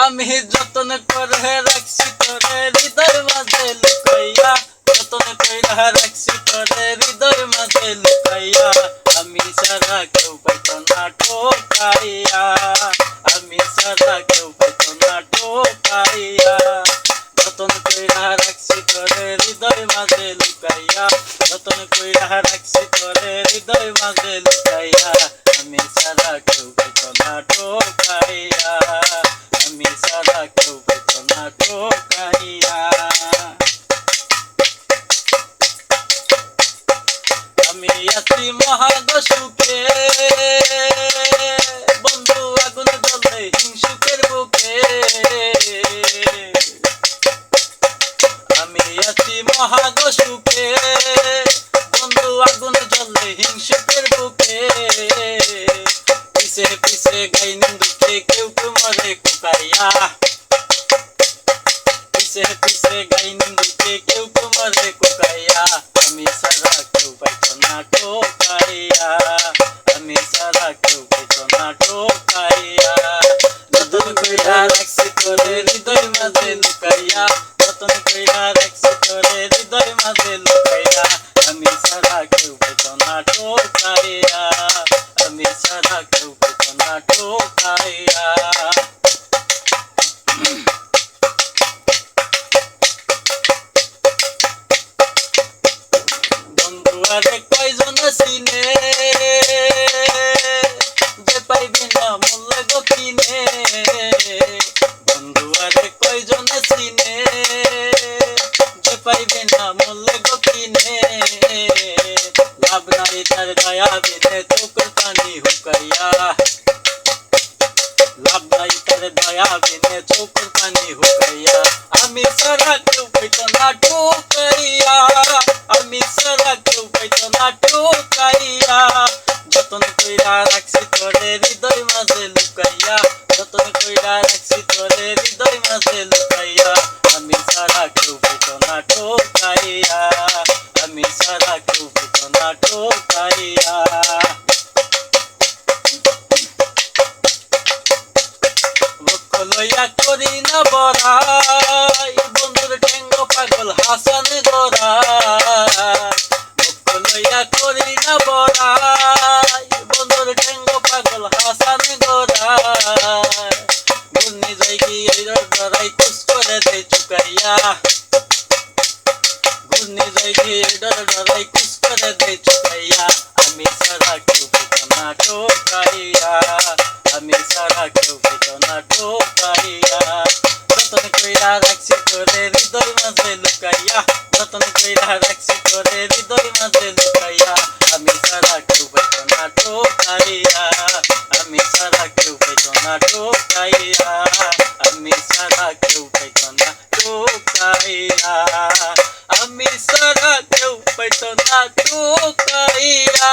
আমি যতন করে রাখছি তোরে হৃদয় মাঝে লুকাইয়া, যতন কইরা রাখছি তোরে হৃদয় মাঝে লুকাইয়া, আমি সারা কেউ পাইতো না টোকাইয়া, আমি সারা কেউ পাইতো না টোকাইয়া। যতন কইরা রাখছি তোরে হৃদয় মাঝে লুকাইয়া, যতন কইরা রাখছি তোরে হৃদয় মাঝে লুকাইয়া, আমি সারা কেউ না আমি আছি মহাগ বন্ধু আগুন জ্বলে হিংসুকের বুকে। পিছে পিছে কেউ কেউ পিছে পিছে গাই নিন্দুকে কেউ কেউ মরে কুকাইয়া আমি সারা কেউ পাইতো না টোকাইয়া আমি সারা কেউ পাইতো না টোকাইয়া নতুন কইরা রাখছি তোরে হৃদয় মাঝে লুকাইয়া নতুন কইরা রাখছি তোরে হৃদয় মাঝে লুকাইয়া আমি সারা কেউ পাইতো না টোকাইয়া আমি সারা আরে কয়জন চিনে? যে পাইবে না মূল্য কিনে? বন্ধু, আরে কয়জন চিনে? যে পাইবে না মূল্য কিনে? লাভ নাই তার দয়া বিনে চোখের পানি হুকাইয়া। লাভ নাই তার দয়া বিনে চোখের পানি হুকাইয়া। আমি সারা ঠোকাইয়া যতন কইরা রাখছি তোরে হৃদয় মাঝে লুকাইয়া, যতন কইরা রাখছি তোরে হৃদয় মাঝে লুকাইয়া, আমি সারা কেউ পাইতো না ঠোকাইয়া, আমি সারা কেউ পাইতো না ঠোকাইয়া। লইয়া করি না বড়াই, বন্ধুর ঠেঙ্গ পাগল হাসান লক্ষ লইয়া করি না বড়াই। বন্ধুর ঠেঙ্গ পাগল হাসান গড়াই। গুন্নি যাই গিয়ে ডরাই কুস করে দে চুকাইয়া। গুন্নি যাই গিয়ে ডর ডরাই কুস করে দে চুকাইয়া। আমি সারা কেউ পেতো না টোকাইয়া আমি সারা কেউ পেতো না টোকাইয়া যতন কইরা রাখছি তোরে হৃদয় মাঝে লুকাইয়া। যতন কইরা রাখছি তোরে হৃদয় মাঝে না টোকাইয়া আমি সারা কেউ পেতো না টোকাইয়া আমি সারা কেউ পেতো না টোকাইয়া